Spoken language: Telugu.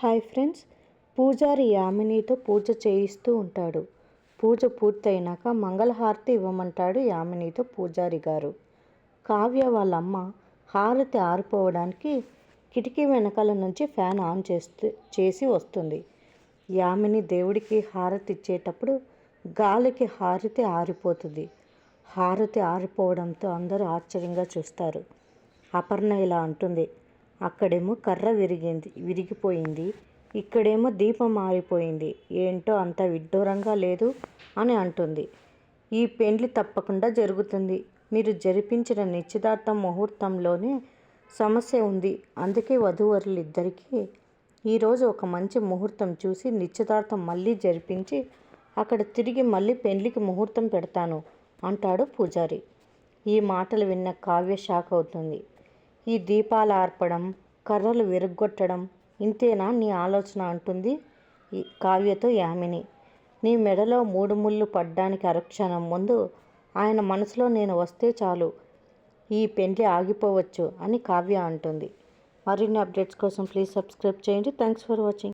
Hi friends. పూజారి యామినితో పూజ చేయిస్తూ ఉంటాడు. పూజ పూర్తయినాక మంగళహారతి ఇవ్వమంటాడు యామినితో పూజారి గారు. కావ్య వాళ్ళమ్మ హారతి ఆరిపోవడానికి కిటికీ వెనకాల నుంచి ఫ్యాన్ ఆన్ చేస్తూ చేసి వస్తుంది. యామిని దేవుడికి హారతి ఇచ్చేటప్పుడు గాలికి హారతి ఆరిపోతుంది. హారతి ఆరిపోవడంతో అందరూ ఆశ్చర్యంగా చూస్తారు. అపర్ణ ఇలా అంటుంది. అక్కడేమో కర్ర విరిగింది విరిగిపోయింది. ఇక్కడేమో దీపం మారిపోయింది. ఏంటో అంత విడ్డూరంగా లేదు అని అంటుంది. ఈ పెండ్లి తప్పకుండా జరుగుతుంది. మీరు జరిపించిన నిశ్చితార్థం ముహూర్తంలోనే సమస్య ఉంది. అందుకే వధూవరులిద్దరికీ ఈరోజు ఒక మంచి ముహూర్తం చూసి నిశ్చితార్థం మళ్ళీ జరిపించి అక్కడ తిరిగి మళ్ళీ పెండ్లికి ముహూర్తం పెడతాను అంటాడు పూజారి. ఈ మాటలు విన్న కావ్య షాక్ అవుతుంది. ఈ దీపాలు ఆర్పడం కర్రలు విరగ్గొట్టడం ఇంతేనా నీ ఆలోచన అంటుంది ఈ కావ్యతో యామిని. నీ మెడలో మూడు ముళ్ళు పడ్డానికి అరక్షణం ముందు ఆయన మనసులో నేను వస్తే చాలు ఈ పెండ్లి ఆగిపోవచ్చు అని కావ్య అంటుంది. మరిన్ని అప్డేట్స్ కోసం ప్లీజ్ సబ్స్క్రైబ్ చేయండి. Thanks for watching.